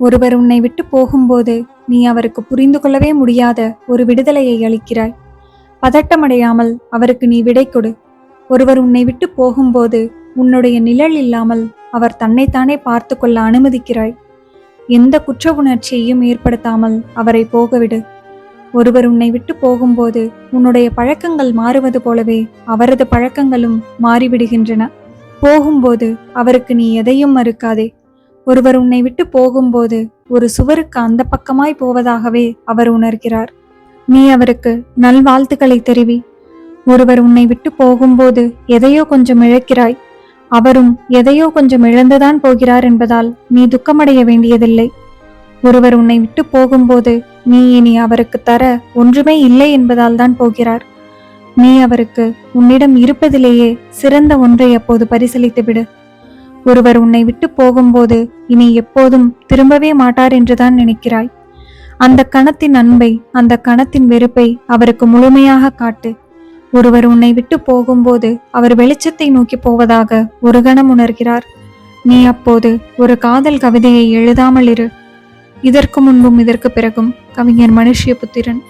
ஒருவர் உன்னை விட்டு போகும்போது நீ அவருக்கு புரிந்து கொள்ளவே முடியாத ஒரு விடுதலையை அளிக்கிறாய். பதட்டமடையாமல் அவருக்கு நீ விடை கொடு. ஒருவர் உன்னை விட்டு போகும்போது உன்னுடைய நிழல் இல்லாமல் அவர் தன்னைத்தானே பார்த்து கொள்ள அனுமதிக்கிறாய். எந்த குற்ற உணர்ச்சியையும் ஏற்படுத்தாமல் அவரை போகவிடு. ஒருவர் உன்னை விட்டு போகும்போது உன்னுடைய பழக்கங்கள் மாறுவது போலவே அவரது பழக்கங்களும் மாறிவிடுகின்றன. போகும்போது அவருக்கு நீ எதையும் மறுக்காதே. ஒருவர் உன்னை விட்டு போகும்போது ஒரு சுவருக்கு அந்த பக்கமாய் போவதாகவே அவர் உணர்கிறார். நீ அவருக்கு நல்வாழ்த்துக்களை தெரிவி. ஒருவர் உன்னை விட்டு போகும்போது எதையோ கொஞ்சம் இழக்கிறாய். அவரும் எதையோ கொஞ்சம் இழந்துதான் போகிறார் என்பதால் நீ துக்கமடைய வேண்டியதில்லை. ஒருவர் உன்னை விட்டு போகும்போது நீ இனி அவருக்கு தர ஒன்றுமே இல்லை என்பதால் தான் போகிறார். நீ அவருக்கு உன்னிடம் இருப்பதிலேயே சிறந்த ஒன்றை அப்போது பரிசீலித்து விடு ஒருவர் உன்னை விட்டு போகும்போது இனி எப்போதும் திரும்பவே மாட்டார் என்றுதான் நினைக்கிறாய். அந்த கணத்தின் அன்பை அந்த கணத்தின் வெறுப்பை அவருக்கு முழுமையாக காட்டு. ஒருவர் உன்னை விட்டு போகும்போது அவர் வெளிச்சத்தை நோக்கி போவதாக ஒரு கணம் உணர்கிறார். நீ அப்போது ஒரு காதல் கவிதையை எழுதாமல் இரு. இதற்கு முன்பும் இதற்கு பிறகும் கவிஞர் மனுஷ்யபுத்திரன்.